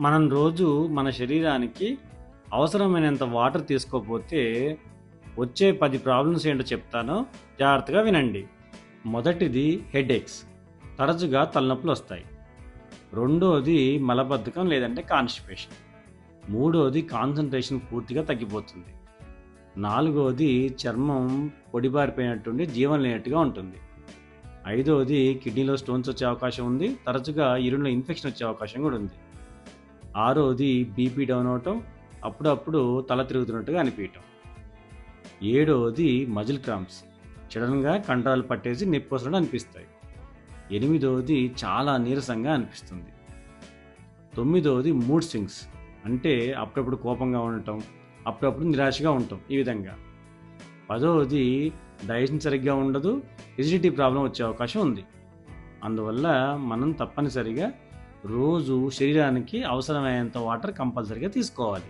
మనం రోజు మన శరీరానికి అవసరమైనంత వాటర్ తీసుకోకపోతే వచ్చే పది ప్రాబ్లమ్స్ ఏంటో చెప్తాను జాగ్రత్తగా వినండి. మొదటిది హెడేక్స్. తరచుగా తలనొప్పులు వస్తాయి. రెండోది మలబద్ధకం లేదంటే కాన్స్టిపేషన్. మూడోది కాన్సన్ట్రేషన్ పూర్తిగా తగ్గిపోతుంది. నాలుగోది చర్మం పొడిబారిపోయినట్టుండి జీవం లేనట్టుగా ఉంటుంది. ఐదోది కిడ్నీలో స్టోన్స్ వచ్చే అవకాశం ఉంది. తరచుగా యూరిన్లో ఇన్ఫెక్షన్ వచ్చే అవకాశం కూడా ఉంది. ఆరోది బీపీ డౌన్ అవటం అప్పుడప్పుడు తల తిరుగుతున్నట్టుగా అనిపించటం. ఏడవది మజిల్ క్రాంప్స్. సడన్గా కండరాలు పట్టేసి నొప్పి వస్తున్నట్టు అనిపిస్తాయి. ఎనిమిదవది చాలా నీరసంగా అనిపిస్తుంది. తొమ్మిదవది మూడ్ స్వింగ్స్. అంటే అప్పుడప్పుడు కోపంగా ఉండటం అప్పుడప్పుడు నిరాశగా ఉంటాం ఈ విధంగా. పదవది డైజెషన్ సరిగ్గా ఉండదు ఎసిడిటీ ప్రాబ్లం వచ్చే అవకాశం ఉంది. అందువల్ల మనం తప్పనిసరిగా రోజు శరీరానికి అవసరమైనంత వాటర్ కంపల్సరీగా తీసుకోవాలి.